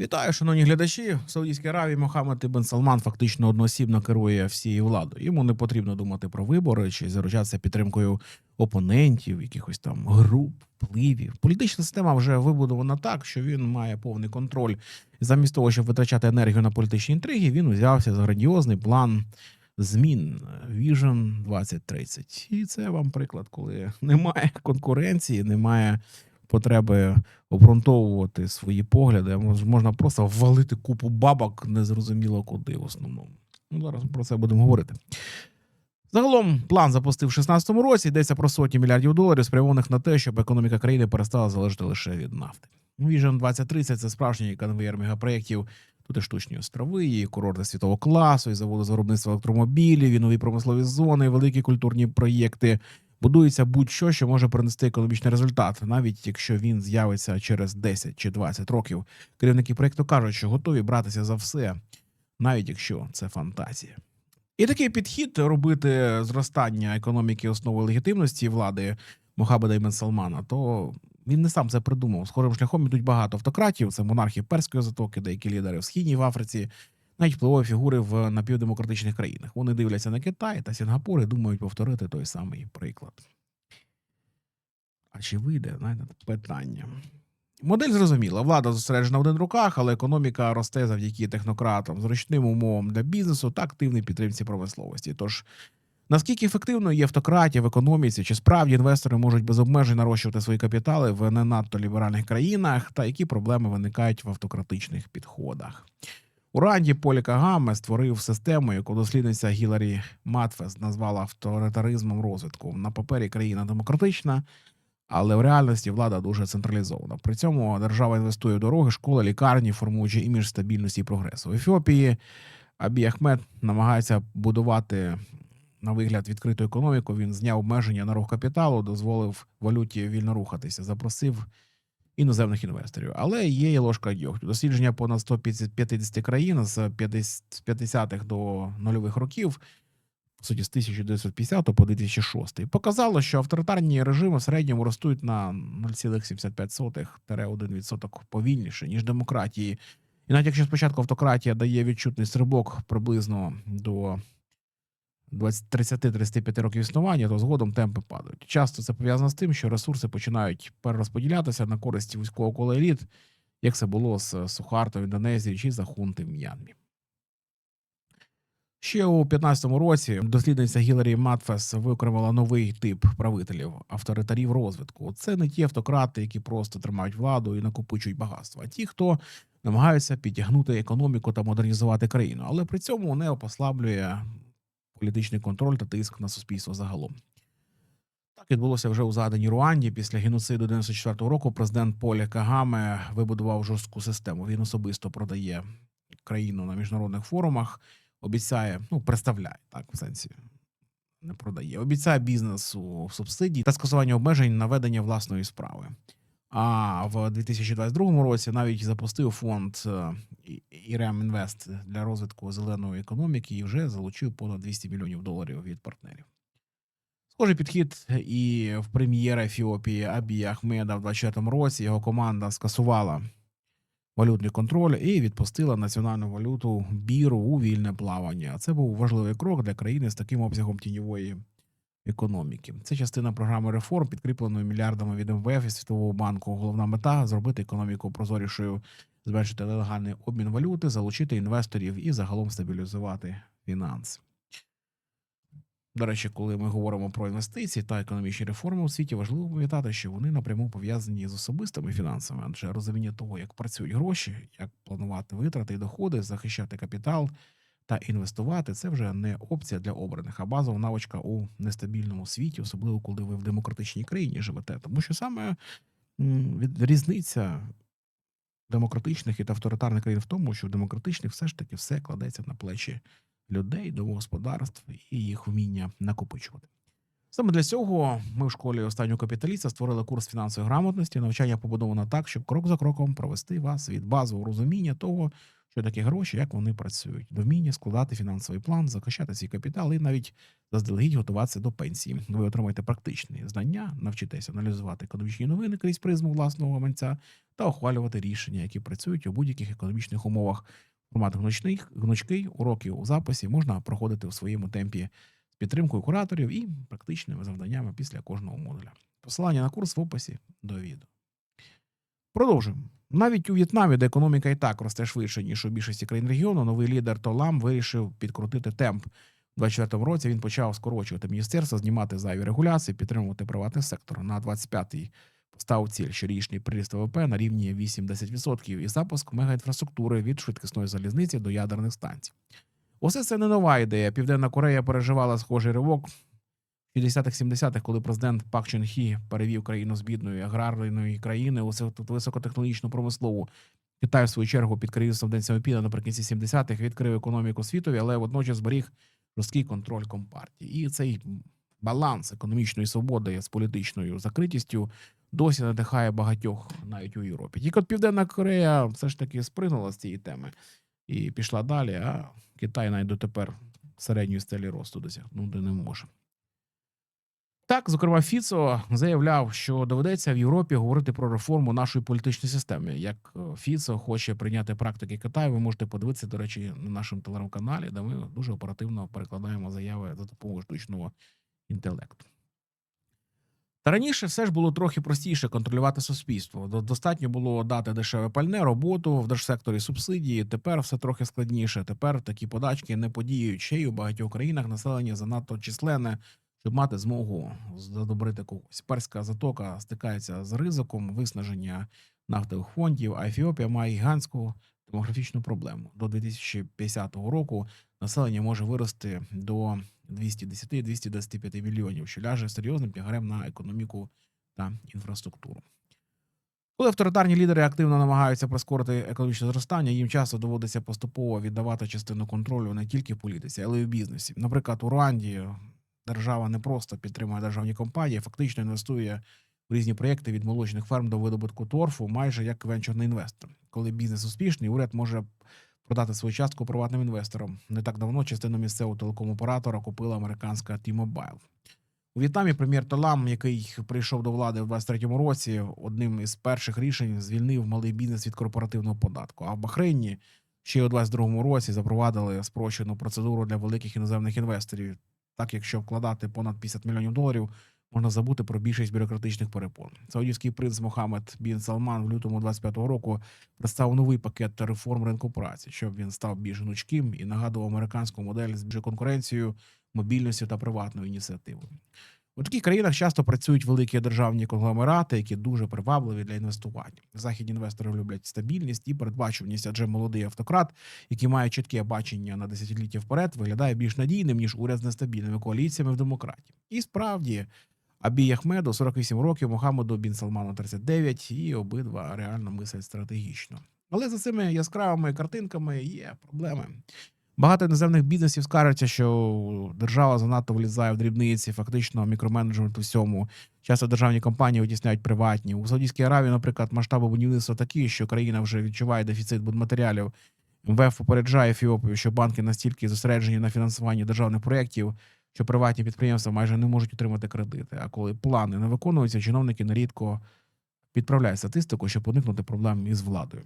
Вітаю, шановні глядачі. В Саудівській Аравії Мохаммед Ібн Салман фактично одноосібно керує всією владою. Йому не потрібно думати про вибори чи заручатися підтримкою опонентів, якихось там груп, впливів. Політична система вже вибудована так, що він має повний контроль. Замість того, щоб витрачати енергію на політичні інтриги, він узявся за грандіозний план змін Vision 2030. І це вам приклад, коли немає конкуренції, немає потреби обґрунтовувати свої погляди, можна просто ввалити купу бабок незрозуміло куди в основному. Ну, зараз про це будемо говорити. Загалом план запустив в 2016 році. Йдеться про сотні мільярдів доларів, спрямованих на те, щоб економіка країни перестала залежати лише від нафти. Vision 2030 – це справжній конвеєр мегапроєктів. Тут і штучні острови, і курорти світового класу, і заводи з виробництва електромобілів, і нові промислові зони, і великі культурні проєкти. Будується будь-що, що може принести економічний результат, навіть якщо він з'явиться через 10 чи 20 років. Керівники проєкту кажуть, що готові братися за все, навіть якщо це фантазія. І такий підхід робити зростання економіки основою легітимності влади Мохаммеда Ібн Салмана, то він не сам це придумав. Схожим шляхом ідуть багато автократів, це монархи Перської затоки, деякі лідери в Східній в Африці, навіть впливові фігури в напівдемократичних країнах. Вони дивляться на Китай та Сінгапур і думають повторити той самий приклад. А чи вийде знаєте, питання? Модель зрозуміла. Влада зосереджена в один руках, але економіка росте завдяки технократам, зручним умовам для бізнесу та активній підтримці промисловості. Тож наскільки ефективною є автократія в економіці, чи справді інвестори можуть без обмежень нарощувати свої капітали в не надто ліберальних країнах, та які проблеми виникають в автократичних підходах? У Ранді Полі Кагаме створив систему, яку дослідниця Гіларі Матфес назвала авторитаризмом розвитку. На папері країна демократична, але в реальності влада дуже централізована. При цьому держава інвестує в дороги, школи, лікарні, формуючи імідж стабільності і прогресу. В Ефіопії Абій Ахмед намагається будувати на вигляд відкриту економіку. Він зняв обмеження на рух капіталу, дозволив валюті вільно рухатися, запросив іноземних інвесторів. Але є і ложка дьогтю. Дослідження понад 150 країн з 50 з 50-х до нульових років по суті, з 1950 по 2006, показало, що авторитарні режими в середньому ростуть на 0,75-1% повільніше, ніж демократії. І навіть якщо спочатку автократія дає відчутний стрибок приблизно до 20 30-35 років існування, то згодом темпи падають. Часто це пов'язано з тим, що ресурси починають перерозподілятися на користь військового кола еліт, як це було з Сухарто в Індонезії чи за хунти в М'янмі. Ще у 15-му році дослідниця Гіларі Матфес викремила новий тип правителів авторитарів розвитку. Це не ті автократи, які просто тримають владу і накопичують багатство, а ті, хто намагаються підтягнути економіку та модернізувати країну, але при цьому не послаблює політичний контроль та тиск на суспільство загалом. Так відбулося вже у заданій Руанді. Після геноциду 94-го року президент Полі Кагаме вибудував жорстку систему. Він особисто продає країну на міжнародних форумах обіцяє, ну представляє так в сенсі. Не продає, обіцяє бізнесу субсидії та скасування обмежень на ведення власної справи. А в 2022 році навіть запустив фонд е, Ірем Інвест для розвитку зеленої економіки і вже залучив понад 200 мільйонів доларів від партнерів. Схожий підхід і в прем'єра Ефіопії Абія Ахмеда в 2024 році його команда скасувала валютний контроль і відпустила національну валюту біру у вільне плавання. Це був важливий крок для країни з таким обсягом тіньової економіки. Це частина програми реформ, підкріпленої мільярдами від МВФ і Світового банку. Головна мета зробити економіку прозорішою, зменшити нелегальний обмін валюти, залучити інвесторів і загалом стабілізувати фінанси. До речі, коли ми говоримо про інвестиції та економічні реформи у світі, важливо пам'ятати, що вони напряму пов'язані з особистими фінансами, адже розуміння того, як працюють гроші, як планувати витрати і доходи, захищати капітал та інвестувати, це вже не опція для обраних, а базова навичка у нестабільному світі, особливо коли ви в демократичній країні живете. Тому що саме від- різниця демократичних і та авторитарних країн в тому, що в демократичних все ж таки все кладеться на плечі людей, домогосподарств і їх вміння накопичувати. Саме для цього ми в школі останнього капіталіста створили курс фінансової грамотності. Навчання побудовано так, щоб крок за кроком провести вас від базового розуміння того, що таке гроші, як вони працюють, до вміння складати фінансовий план, захищати свій капітал і навіть заздалегідь готуватися до пенсії. Ви отримаєте практичні знання, навчитеся аналізувати економічні новини крізь призму власного гаманця та ухвалювати рішення, які працюють у будь-яких економічних умовах. Формат гнучних гнучкий уроків у записі можна проходити у своєму темпі підтримкою кураторів і практичними завданнями після кожного модуля. Посилання на курс в описі до відео. Продовжуємо. Навіть у В'єтнамі, де економіка і так росте швидше, ніж у більшості країн регіону, новий лідер Толам вирішив підкрутити темп. У 24-му році він почав скорочувати міністерство, знімати зайві регуляції, підтримувати приватний сектор. На 25-й поставив ціль щорічний приріст ВВП на рівні 8-10% і запуск мегаінфраструктури від швидкісної залізниці до ядерних станцій. Усе це не нова ідея. Південна Корея переживала схожий ривок в 60-х-70-х, коли президент Пак Чен Хі перевів країну з бідної аграрної країни у високо- високотехнологічну промислову. Китай, в свою чергу, під керівництвом Ден Сяопіна наприкінці 70-х відкрив економіку світові, але водночас зберіг жорсткий контроль компартії. І цей баланс економічної свободи з політичною закритістю досі надихає багатьох навіть у Європі. Тільки от Південна Корея все ж таки спригнула з цієї теми і пішла далі, а Китай навіть дотепер середньої стелі росту досягнути не може. Так, зокрема, Фіцо заявляв, що доведеться в Європі говорити про реформу нашої політичної системи. Як е, Фіцо хоче прийняти практики Китаю, ви можете подивитися, до речі, на нашому телеграм-каналі, де ми дуже оперативно перекладаємо заяви за допомогою штучного інтелекту. Та раніше все ж було трохи простіше контролювати суспільство. До- Достатньо було дати дешеве пальне, роботу в держсекторі субсидії. Тепер все трохи складніше. Тепер такі подачки не подіють. Ще й у багатьох країнах населення занадто численне, щоб мати змогу задобрити когось. Перська затока стикається з ризиком виснаження нафтових фондів, а Ефіопія має гігантську демографічну проблему. До 2050 року населення може вирости до 210-225 мільйонів, що ляже серйозним тягарем на економіку та інфраструктуру. Коли авторитарні лідери активно намагаються прискорити економічне зростання, їм часто доводиться поступово віддавати частину контролю не тільки в політиці, але й в бізнесі. Наприклад, у Руанді держава не просто підтримує державні компанії, фактично інвестує в різні проєкти від молочних ферм до видобутку торфу, майже як венчурний інвестор. Коли бізнес успішний, уряд може продати свою частку приватним інвесторам. Не так давно частину місцевого телеком-оператора купила американська T-Mobile. У В'єтнамі прем'єр Толам, який прийшов до влади в 23-му році, одним із перших рішень звільнив малий бізнес від корпоративного податку. А в Бахрейні ще у 22-му році запровадили спрощену процедуру для великих іноземних інвесторів. Так, якщо вкладати понад 50 мільйонів доларів, можна забути про більшість бюрократичних перепон. Саудівський принц Мохаммед Бін Салман в лютому 25-го року представив новий пакет реформ ринку праці, щоб він став більш гнучким і нагадував американську модель з більшою конкуренцією, мобільністю та приватною ініціативою. У таких країнах часто працюють великі державні конгломерати, які дуже привабливі для інвестування. Західні інвестори люблять стабільність і передбачуваність, адже молодий автократ, який має чітке бачення на десятиліття вперед, виглядає більш надійним ніж уряд з нестабільними коаліціями в демократії. І справді. Абій Ахмеду 48 років, Мохаммеду Бін Салману 39, і обидва реально мислять стратегічно. Але за цими яскравими картинками є проблеми. Багато іноземних бізнесів скаржаться, що держава занадто влізає в дрібниці, фактично мікроменеджмент у всьому. Часто державні компанії витісняють приватні. У Саудівській Аравії, наприклад, масштаби будівництва такі, що країна вже відчуває дефіцит будматеріалів. МВФ попереджає Ефіопію, що банки настільки зосереджені на фінансуванні державних проєктів, що приватні підприємства майже не можуть отримати кредити. А коли плани не виконуються, чиновники нерідко підправляють статистику, щоб уникнути проблем із владою.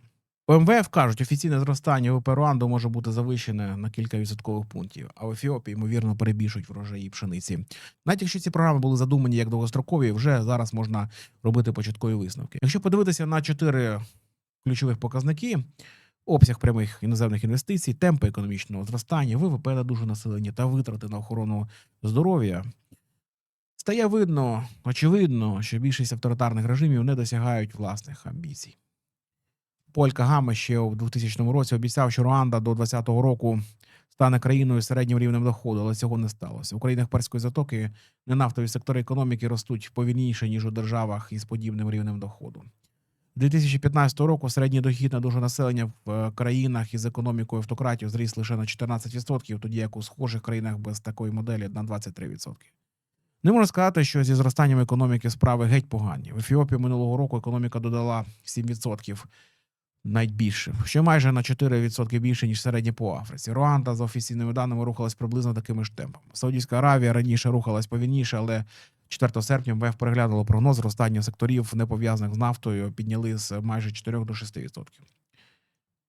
У МВФ кажуть, офіційне зростання ВВП Руанду може бути завищене на кілька відсоткових пунктів, а в Ефіопії, ймовірно, перебільшують врожаї пшениці. Навіть якщо ці програми були задумані як довгострокові, вже зараз можна робити початкові висновки. Якщо подивитися на чотири ключових показники: обсяг прямих іноземних інвестицій, темпи економічного зростання, ВВП на душу населення та витрати на охорону здоров'я. Стає видно, очевидно, що більшість авторитарних режимів не досягають власних амбіцій. Поль Кагаме ще у 2000 році обіцяв, що Руанда до 2020 року стане країною з середнім рівнем доходу, але цього не сталося. У країнах Перської затоки ненафтові сектори економіки ростуть повільніше, ніж у державах із подібним рівнем доходу. 2015 року середній дохід на душу населення в е, країнах із економікою автократів зріс лише на 14%, тоді як у схожих країнах без такої моделі на 23%. Не можна сказати, що зі зростанням економіки справи геть погані. В Ефіопії минулого року економіка додала 7%, навіть більше, що майже на 4% більше, ніж середнє по Африці. Руанда, за офіційними даними, рухалась приблизно такими ж темпами. Саудівська Аравія раніше рухалась повільніше, але 4 серпня МВФ переглянуло прогноз зростання секторів, не пов'язаних з нафтою, підняли з майже 4 до 6%.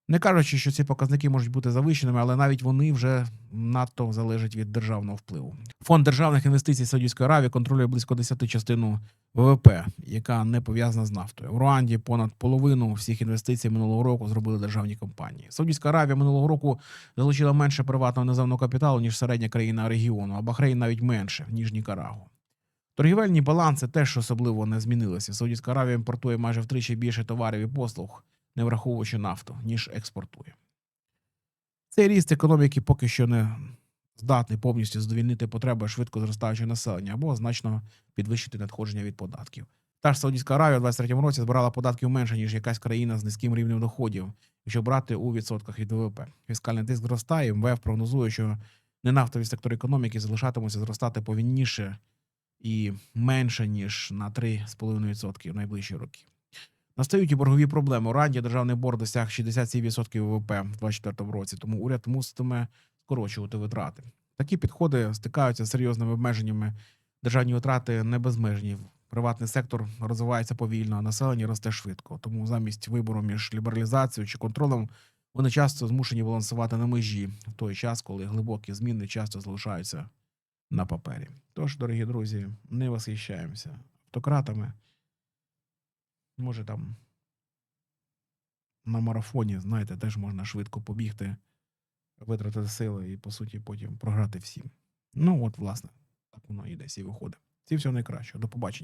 Не кажучи, що ці показники можуть бути завищеними, але навіть вони вже надто залежать від державного впливу. Фонд державних інвестицій Саудівської Аравії контролює близько 10 частину ВВП, яка не пов'язана з нафтою. В Руанді понад половину всіх інвестицій минулого року зробили державні компанії. Саудівська Аравія минулого року залучила менше приватного іноземного капіталу, ніж середня країна регіону, а Бахрейн навіть менше, ніж Нікарагу. Торгівельні баланси теж особливо не змінилися. Саудівська Аравія імпортує майже втричі більше товарів і послуг, не враховуючи нафту, ніж експортує. Цей ріст економіки поки що не здатний повністю задовільнити потреби швидко зростаючого населення або значно підвищити надходження від податків. Та ж Саудівська Аравія у 23-му році збирала податків менше, ніж якась країна з низьким рівнем доходів, якщо брати у відсотках від ВВП. Фіскальний тиск зростає, МВФ прогнозує, що ненафтові сектори економіки залишатимуться зростати повільніше і менше, ніж на 3,5% в найближчі роки. Настають і боргові проблеми. У Ранді державний борг досяг 67% ВВП в 2024 році, тому уряд муситиме скорочувати витрати. Такі підходи стикаються з серйозними обмеженнями. Державні витрати не безмежні. Приватний сектор розвивається повільно, а населення росте швидко. Тому замість вибору між лібералізацією чи контролем вони часто змушені балансувати на межі в той час, коли глибокі зміни часто залишаються на папері. Тож, дорогі друзі, не восхищаємося автократами. Може там на марафоні, знаєте, теж можна швидко побігти, витратити сили і, по суті, потім програти всім. Ну, от, власне, так воно і десь і виходить. Всі всього найкращого. До побачення.